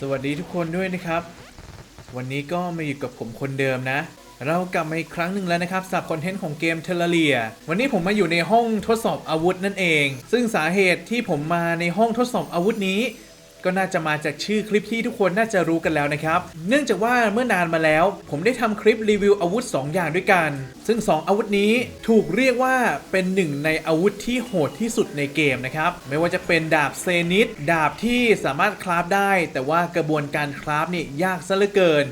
สวัสดีทุกคนด้วยนะครับ วันนี้ก็มาอยู่กับผมคนเดิมนะ เรากลับมาอีกครั้งหนึ่งแล้วนะครับสำหรับคอนเทนต์ของเกมเทเลเรียวันนี้ผมมาอยู่ในห้องทดสอบอาวุธนั่นเอง ซึ่งสาเหตุที่ผมมาในห้องทดสอบอาวุธนี้ ก็น่าจะมาจากชื่อคลิปที่ทุกคนน่าจะรู้กันแล้วนะครับ เนื่องจากว่าเมื่อนานมาแล้ว ผมได้ทำคลิปรีวิวอาวุธ 2 อย่างด้วยกัน ซึ่ง 2 อาวุธนี้ถูกเรียกว่าเป็นหนึ่งในอาวุธที่โหดที่สุดในเกมนะครับ ไม่ว่าจะเป็นดาบเซนิตดาบที่สามารถคราฟได้ แต่ว่ากระบวนการคราฟนี่ยากซะเหลือเกิน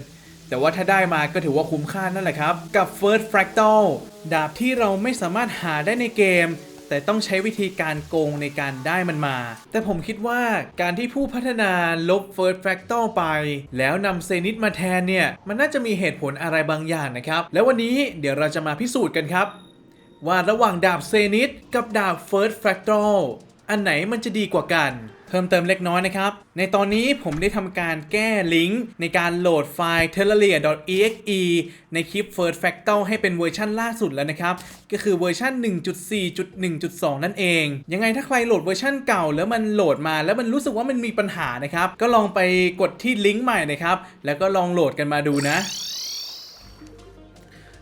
แต่ว่าถ้าได้มาก็ถือว่าคุ้มค่านั่นแหละครับ กับ First Fractal ดาบที่เราไม่สามารถหาได้ในเกม แต่ต้องใช้วิธีการโกงในการได้มันมา แต่ผมคิดว่าการที่ผู้พัฒนาลบ First Fractal ไป แล้วนำเซนิตมาแทนเนี่ย มันน่าจะมีเหตุผลอะไรบางอย่างนะครับ แล้ววันนี้เดี๋ยวเราจะมาพิสูจน์กันครับ ว่าระหว่างดาบเซนิตกับดาบ First Fractal อันไหนมันจะดีกว่ากัน พิ่มเติมเล็กน้อยนะครับ ในตอนนี้ผมได้ทำการแก้ลิงก์ในการโหลดไฟล์ terraria.exe ในคลิป First Fractal ให้เป็นเวอร์ชั่นล่าสุดแล้วนะครับ ก็คือเวอร์ชัน1.4.1.2 นั่นเอง ยังไงถ้าใครโหลดเวอร์ชันเก่า แล้วมันโหลดมาแล้วมันรู้สึกว่ามันมีปัญหานะครับ ก็ลองไปกดที่ลิงก์ใหม่นะครับ แล้วก็ลองโหลดกันมาดูนะ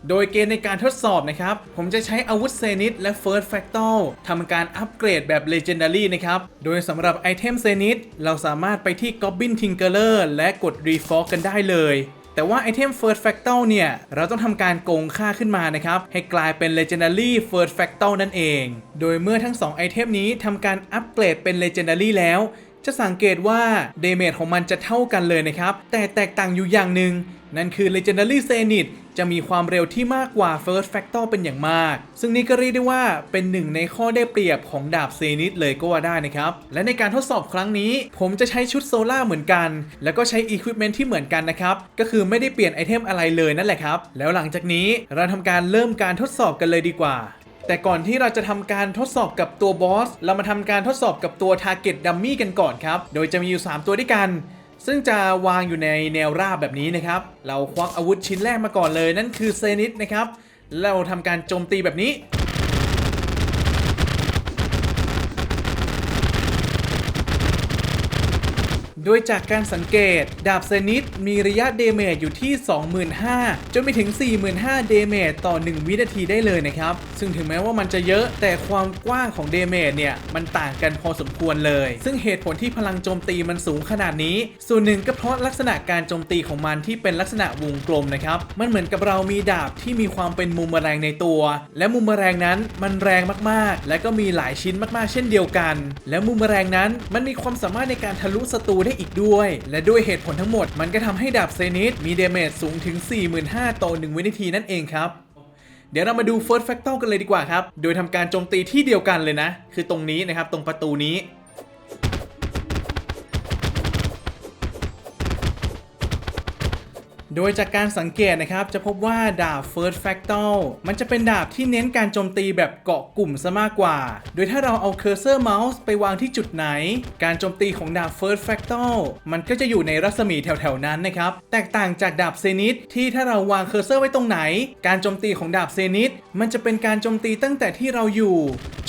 โดยเกณฑ์ในการทดสอบนะครับ ผมจะใช้อาวุธเซนิตและ First Fractal ทำการอัปเกรดแบบ Legendary นะครับ โดยสำหรับไอเทมเซนิตเราสามารถไปที่ Goblin Tinkerer และกด Reforge กันได้เลยแต่ว่าไอเทม First Fractal เนี่ย เราต้องทำการโกงค่าขึ้นมานะครับ ให้กลายเป็น Legendary First Fractal นั่นเอง โดยเมื่อทั้ง 2 ไอเทมนี้ทำการอัปเกรดเป็น Legendary แล้ว จะสังเกตว่าเดเมจของมันจะเท่ากันเลยนะครับ แต่แตกต่างอยู่อย่างหนึ่ง นั่นคือ Legendary Zenith จะมีความเร็วที่มากกว่า First Fractal เป็นอย่างมาก ซึ่งนี่ก็เรียกได้ว่าเป็นหนึ่งในข้อได้เปรียบของดาบเซนิตเลยก็ว่าได้นะครับ และในการทดสอบครั้งนี้ ผมจะใช้ชุดโซล่าเหมือนกัน แล้วก็ใช้ Equipment ที่เหมือนกันนะครับ ก็คือไม่ได้เปลี่ยนไอเทมอะไรเลยนั่นแหละครับ แล้วหลังจากนี้เราทำการเริ่มการทดสอบกันเลยดีกว่า แต่ก่อนที่เราจะทำการทดสอบกับตัวบอส เรามาทำการทดสอบกับตัว Target Dummy กันก่อนครับ โดยจะมีอยู่ 3 ตัวด้วยกัน ซึ่งจะวางอยู่ในแนวราบแบบนี้นะครับ เราควักอาวุธชิ้นแรกมาก่อนเลย นั่นคือเซนิตนะครับ เราทำการโจมตีแบบนี้ โดยจากการสังเกต ดาบเซนิตมีระยะเดเมจอยู่ที่ 25,000จนไปถึง 45,000 เดเมจต่อ 1 วินาทีได้เลยนะครับ ซึ่งถึงแม้ว่ามันจะเยอะแต่ความกว้างของเดเมจเนี่ย มันต่างกันพอสมควรเลย ซึ่งเหตุผลที่พลังโจมตีมันสูงขนาดนี้ ส่วนหนึ่งก็เพราะลักษณะการโจมตีของมันที่เป็นลักษณะวงกลมนะครับ มันเหมือนกับเรามีดาบที่มีความเป็นมุมแมลงในตัว และมุมแมลงนั้นมันแรงมากๆ และก็มีหลายชิ้นมากๆ เช่นเดียวกัน และมุมแมลงนั้นมันมีความสามารถในการทะลุศัตรูได้อีกด้วย และด้วยเหตุผลทั้งหมดมันก็ทำให้ดาบเซนิตมีเดเมจสูงถึง 45,000ต่อ1วินาทีนั่นเองครับเดี๋ยวเรามาดู First factor กันเลยดีกว่าครับ โดยทำการโจมตีที่เดียวกันเลยนะ คือตรงนี้นะครับ ตรงประตูนี้ โดยจากการสังเกตนะครับ จะพบว่าดาบ First Fractal มันจะเป็นดาบที่เน้นการโจมตีแบบเกาะกลุ่มซะมากกว่า โดยถ้าเราเอาเคอร์เซอร์เมาส์ไปวางที่จุดไหน การโจมตีของดาบ First Fractal มันก็จะอยู่ในรัศมีแถวๆนั้นนะครับ แตกต่างจากดาบเซนิตที่ถ้าเราวางเคอร์เซอร์ไว้ตรงไหน การโจมตีของดาบเซนิตมันจะเป็นการโจมตีตั้งแต่ที่เราอยู่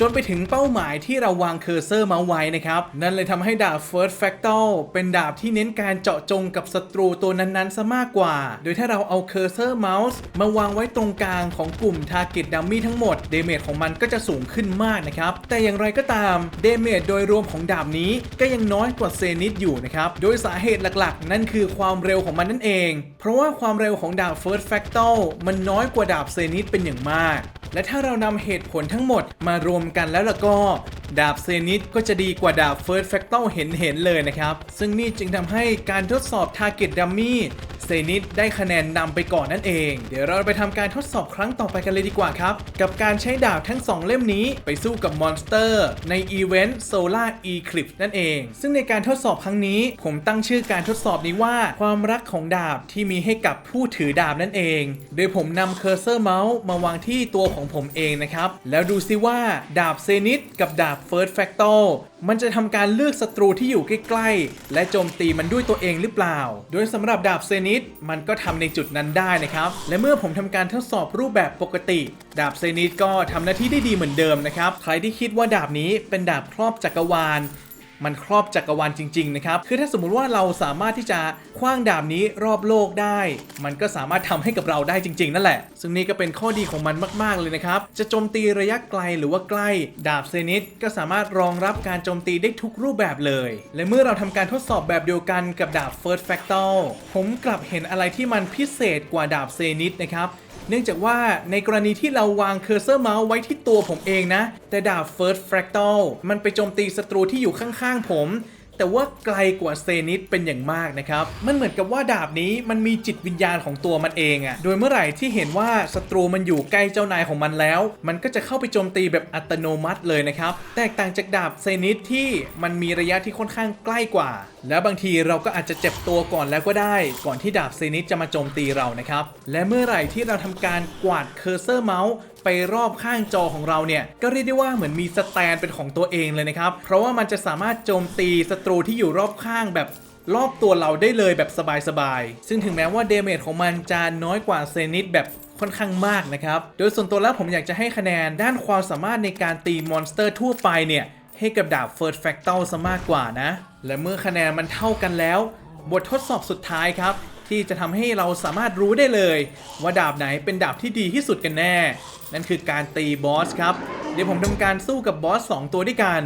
จนไปถึงเป้าหมายที่เราวางเคอร์เซอร์เมาส์ไว้นะครับ นั่นเลยทำให้ดาบ First Fractal เป็นดาบที่เน้นการเจาะจงกับศัตรูตัวนั้นๆซะมากกว่าโดยถ้าเราเอาเคอร์เซอร์เมาส์มาวางไว้ตรงกลางของกลุ่ม Target Dummy ทั้งหมดเดเมจของมันก็จะสูงขึ้นมากนะครับ แต่อย่างไรก็ตามเดเมจโดยรวมของดาบนี้ก็ยังน้อยกว่าเซนิตอยู่นะครับ โดยสาเหตุหลักๆ นั่นคือความเร็วของมันนั่นเอง เพราะว่าความเร็วของดาบ First Fractal มันน้อยกว่าดาบเซนิตเป็นอย่างมาก และถ้าเรานำเหตุผลทั้งหมดมารวมกันแล้วล่ะก็ดาบเซนิตก็จะดีกว่าดาบ First Fractal เห็นเห็นๆเลยนะครับ ซึ่งนี่จึงทำให้การทดสอบ Target Dummy เซนิตได้คะแนนนำไปก่อนนั่นเอง เดี๋ยวเราไปทำการทดสอบครั้งต่อไปกันเลยดีกว่าครับ กับการใช้ดาบทั้ง 2 เล่มนี้ไปสู้กับมอนสเตอร์ในอีเวนต์ Solar Eclipse นั่นเอง ซึ่งในการทดสอบครั้งนี้ ผมตั้งชื่อการทดสอบนี้ว่าความรักของดาบที่มีให้กับผู้ถือดาบนั่นเอง โดยผมนำเคอร์เซอร์เมาส์มาวางที่ตัวของผมเองนะครับแล้วดูซิว่าดาบเซนิตกับดาบ First Fractal มันจะทำการเลือกศัตรูที่อยู่ใกล้ๆ และโจมตีมันด้วยตัวเองหรือเปล่า โดยสำหรับดาบเซนิตมันก็ทำในจุดนั้นได้นะครับ และเมื่อผมทำการทดสอบรูปแบบปกติ ดาบเซนิตก็ทำหน้าที่ได้ดีเหมือนเดิมนะครับ ใครที่คิดว่าดาบนี้เป็นดาบครอบจักรวาล มันครอบจักรวาลจริงๆนะครับคือถ้าสมมุติว่าเราสามารถที่จะคว้างดาบนี้รอบโลกได้ มันก็สามารถทำให้กับเราได้จริง ๆ นั่นแหละ ซึ่งนี่ก็เป็นข้อดีของมันมากๆเลยนะครับ จะโจมตีระยะไกลหรือว่าใกล้ ดาบเซนิตก็สามารถรองรับการโจมตีได้ทุกรูปแบบเลย และเมื่อเราทำการทดสอบแบบเดียวกันกับดาบ First Fractal ผมกลับเห็นอะไรที่มันพิเศษกว่าดาบเซนิตนะครับเนื่องจากว่าในกรณีที่เราวางเคอร์เซอร์เมาส์ไว้ที่ตัวผมเองนะ แต่ดาบ First Fractal มันไปโจมตีศัตรูที่อยู่ข้างๆผม แต่ว่าไกลกว่าเซนิตเป็นอย่างมากนะครับ มันเหมือนกับว่าดาบนี้มันมีจิตวิญญาณของตัวมันเองอะโดยเมื่อไหร่ที่เห็นว่าศัตรูมันอยู่ใกล้เจ้านายของมันแล้ว มันก็จะเข้าไปโจมตีแบบอัตโนมัติเลยนะครับ แตกต่างจากดาบเซนิตที่มันมีระยะที่ค่อนข้างใกล้กว่า แล้วบางทีเราก็อาจจะเจ็บตัวก่อนแล้วก็ได้ ก่อนที่ดาบเซนิตจะมาโจมตีเรานะครับ และเมื่อไหร่ที่เราทำการกวาดเคอร์เซอร์เมาส์ ไปรอบข้างจอของเราเนี่ยก็เรียกได้ว่าเหมือนมีสแตนเป็นของตัวเองเลยนะครับ เพราะว่ามันจะสามารถโจมตีศัตรูที่อยู่รอบข้างแบบรอบตัวเราได้เลยแบบสบายๆ ซึ่งถึงแม้ว่าเดเมจของมันจะน้อยกว่าเซนิตแบบค่อนข้างมากนะครับ โดยส่วนตัวแล้วผมอยากจะให้คะแนนด้านความสามารถในการตีมอนสเตอร์ทั่วไปเนี่ย ให้กับดาบ First Fractal ซะมากกว่านะ และเมื่อคะแนนมันเท่ากันแล้ว บททดสอบสุดท้ายครับ ที่จะทำให้เราสามารถรู้ได้เลย ว่าดาบไหนเป็นดาบที่ดีที่สุดกันแน่ นั่นคือการตีบอสครับ เดี๋ยวผมทำการสู้กับบอส 2 ตัวด้วยกัน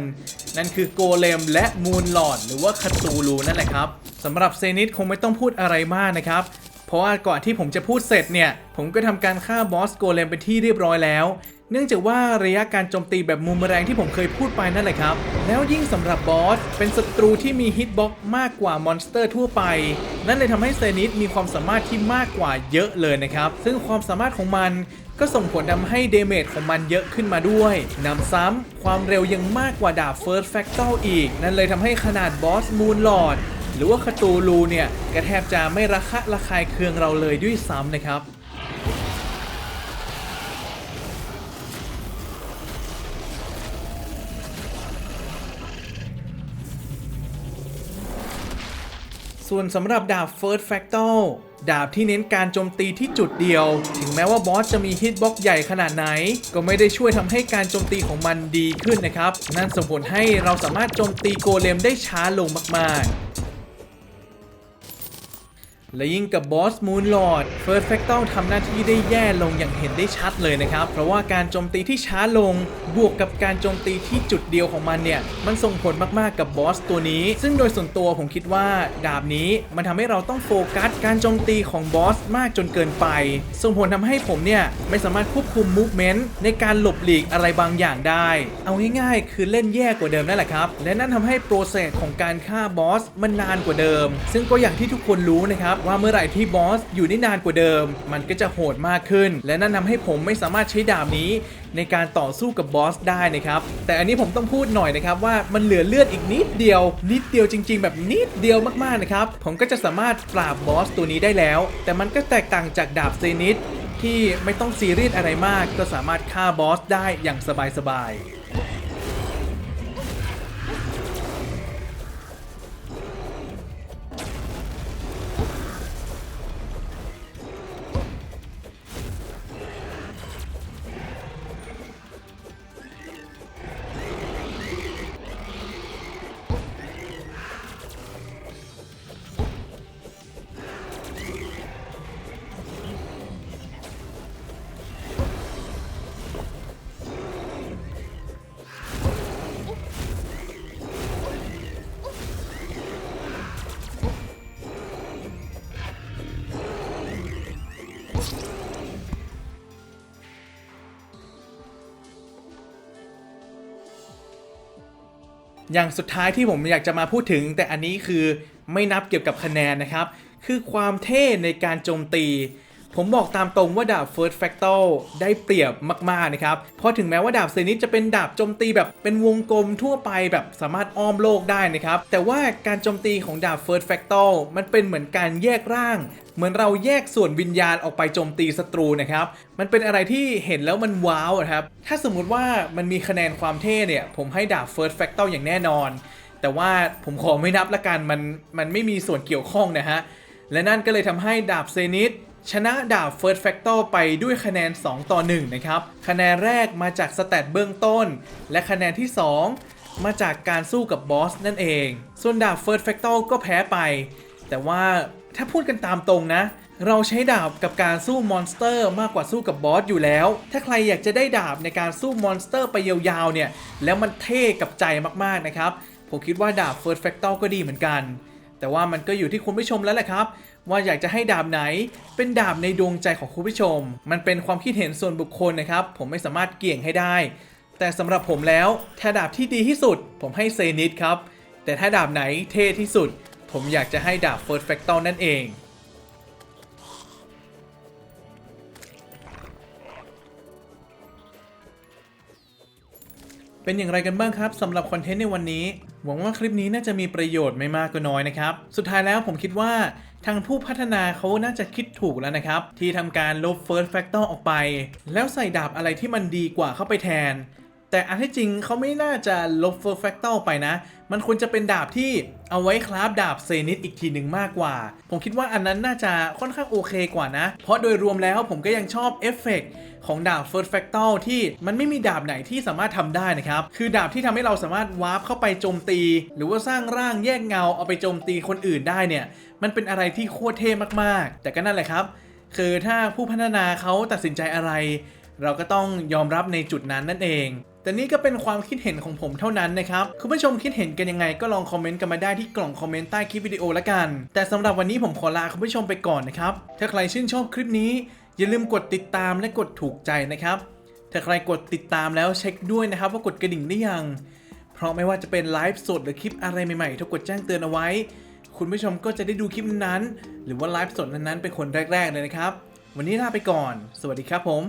นั่นคือโกเลมและมูนหลอดหรือว่าคาตูลูนั่นแหละครับสำหรับเซนิตคงไม่ต้องพูดอะไรมากนะครับเพราะว่าก่อนที่ผมจะพูดเสร็จเนี่ย ผมก็ทำการฆ่าบอสโกเลมไปนที่เรียบร้อยแล้ว เนื่องจากว่าระยะการโจมตีแบบมุมแรงที่ผมเคยพูดไปนั่นแหละครับ แล้วยิ่งสำหรับบอส เป็นศัตรูที่มีฮิตบ็อกมากกว่ามอนสเตอร์ทั่วไป นั่นเลยทำให้เซนิสมีความสามารถที่มากกว่าเยอะเลยนะครับ ซึ่งความสามารถของมันก็ส่งผลทำให้เดเมจของมันเยอะขึ้นมาด้วยนำซ้ำความเร็วยังมากกว่าดาบ First Fractal อีก นั่นเลยทำให้ขนาดบอสมูนหลอดหรือว่าคาตูลูเนี่ยก็แทบจะไม่ระคะระคายเคืองเราเลยด้วยซ้ำนะครับ ส่วนสำหรับดาบ First Fractal ดาบที่เน้นการโจมตีที่จุดเดียว ถึงแม้ว่าบอสจะมีฮิตบ็อกใหญ่ขนาดไหน ก็ไม่ได้ช่วยทำให้การโจมตีของมันดีขึ้นนะครับ นั่นส่งผลให้เราสามารถโจมตีโกเลมได้ช้าลงมากๆ และยิ่งกับบอสมูนลอร์ดเฟิร์สแฟกต l ทำหน้าที่ได้แย่ลงอย่างเห็นได้ชัดเลยนะครับ เพราะว่าการโจมตีที่ช้าลง บวกกับการโจมตีที่จุดเดียวของมันเนี่ย มันส่งผลมากๆกับบอสตัวนี้ ซึ่งโดยส่วนตัวผมคิดว่า ดาบนี้มันทำให้เราต้องโฟกัสการโจมตีของบอสมากจนเกินไป ส่งผลทำให้ผมเนี่ย ไม่สามารถควบคุมมูฟเมนต์ในการหลบหลีกอะไรบางอย่างได้ เอาง่ายๆ คือเล่นแย่กว่าเดิมนั่นแหละครับ และนั่นทำให้โปรเซสของการฆ่าบอสมันนานกว่าเดิม ซึ่งก็อย่างที่ทุกคนรู้นะครับว่าเมื่อไหร่ที่บอสอยู่ได้นานกว่าเดิม มันก็จะโหดมากขึ้น และนั่นทำให้ผมไม่สามารถใช้ดาบนี้ในการต่อสู้กับบอสได้นะครับ แต่อันนี้ผมต้องพูดหน่อยนะครับว่ามันเหลือเลือดอีกนิดเดียว นิดเดียวจริง ๆ แบบนิดเดียวมากๆนะครับ ผมก็จะสามารถปราบบอสตัวนี้ได้แล้ว แต่มันก็แตกต่างจากดาบเซนิตที่ไม่ต้องซีเรียสอะไรมาก ก็สามารถฆ่าบอสได้อย่างสบายๆ อย่างสุดท้ายที่ผมอยากจะมาพูดถึง แต่อันนี้คือไม่นับเกี่ยวกับคะแนนนะครับ คือความเท่ในการโจมตี ผมบอกตามตรงว่าดาบ First Fractal ได้เปรียบมาก ๆ นะครับ เพราะถึงแม้ว่าดาบเซนิตจะเป็นดาบโจมตีแบบเป็นวงกลมทั่วไปแบบสามารถอ้อมโลกได้นะครับ แต่ว่าการโจมตีของดาบ First Fractal มันเป็นเหมือนการแยกร่าง เหมือนเราแยกส่วนวิญญาณออกไปโจมตีศัตรูนะครับ มันเป็นอะไรที่เห็นแล้วมันว้าวครับ ถ้าสมมุติว่ามันมีคะแนนความเท่เนี่ย ผมให้ดาบ First Fractal อย่างแน่นอน แต่ว่าผมขอไม่นับละกัน มันมันไม่มีส่วนเกี่ยวข้องนะฮะ และนั่นก็เลยทำให้ดาบเซนิต ชนะดาบ First Fractal ไปด้วยคะแนน 2 ต่อ 1 นะครับ คะแนนแรกมาจากสแตทเบื้องต้น และคะแนนที่ 2 มาจากการสู้กับบอสนั่นเอง ส่วนดาบ First Fractal ก็แพ้ไป แต่ว่าถ้าพูดกันตามตรงนะ เราใช้ดาบกับการสู้มอนสเตอร์มากกว่าสู้กับบอสอยู่แล้ว ถ้าใครอยากจะได้ดาบในการสู้มอนสเตอร์ไปยาวๆเนี่ย แล้วมันเท่กับใจมากๆนะครับ ผมคิดว่าดาบ First Fractal ก็ดีเหมือนกัน แต่ว่ามันก็อยู่ที่คุณผู้ชมแล้วแหละครับ ว่าอยากจะให้ดาบไหนเป็นดาบในดวงใจของคุณผู้ชม มันเป็นความคิดเห็นส่วนบุคคลนะครับ ผมไม่สามารถเกี่ยงให้ได้ แต่สำหรับผมแล้วถ้าดาบที่ดีที่สุด ผมให้เซนิดครับ แต่ถ้าดาบไหนเท่ที่สุด ผมอยากจะให้ดาบ First Fractal นั่นเองเป็นอย่างไรกันบ้างครับสำหรับคอนเทนต์ในวันนี้ หวังว่าคลิปนี้น่าจะมีประโยชน์ไม่มากก็น้อยนะครับ สุดท้ายแล้วผมคิดว่าทางผู้พัฒนาเขาน่าจะคิดถูกแล้วนะครับ ที่ทำการลบ First Factor ออกไป แล้วใส่ดาบอะไรที่มันดีกว่าเข้าไปแทน แต่อันที่จริงเขาไม่น่าจะลบ First Fractal ไปนะ มันควรจะเป็นดาบที่เอาไว้คราฟดาบเซนิตอีกทีหนึ่งมากกว่า ผมคิดว่าอันนั้นน่าจะค่อนข้างโอเคกว่านะ เพราะโดยรวมแล้วผมก็ยังชอบเอฟเฟกต์ของดาบ First Fractal ที่มันไม่มีดาบไหนที่สามารถทำได้นะครับ คือดาบที่ทำให้เราสามารถวาร์ปเข้าไปโจมตี หรือว่าสร้างร่างแยกเงาเอาไปโจมตีคนอื่นได้เนี่ย มันเป็นอะไรที่โคตรเท่มากๆ แต่ก็นั่นแหละครับ คือถ้าผู้พัฒนาเขาตัดสินใจอะไร เราก็ต้องยอมรับในจุดนั้นนั่นเอง แต่นี่ก็เป็นความคิดเห็นของผมเท่านั้นนะครับ คุณผู้ชมคิดเห็นกันยังไงก็ลองคอมเมนต์กันมาได้ที่กล่องคอมเมนต์ใต้คลิปวิดีโอละกัน แต่สำหรับวันนี้ผมขอลาคุณผู้ชมไปก่อนนะครับ ถ้าใครชื่นชอบคลิปนี้ อย่าลืมกดติดตามและกดถูกใจนะครับ ถ้าใครกดติดตามแล้วเช็คด้วยนะครับว่ากดกระดิ่งหรือยัง เพราะไม่ว่าจะเป็นไลฟ์สดหรือคลิปอะไรใหม่ๆถ้ากดแจ้งเตือนเอาไว้ คุณผู้ชมก็จะได้ดูคลิปนั้นๆหรือว่าไลฟ์สดนั้นๆเป็นคนแรก ๆเลยนะครับ วันนี้ลาไปก่อน สวัสดีครับผม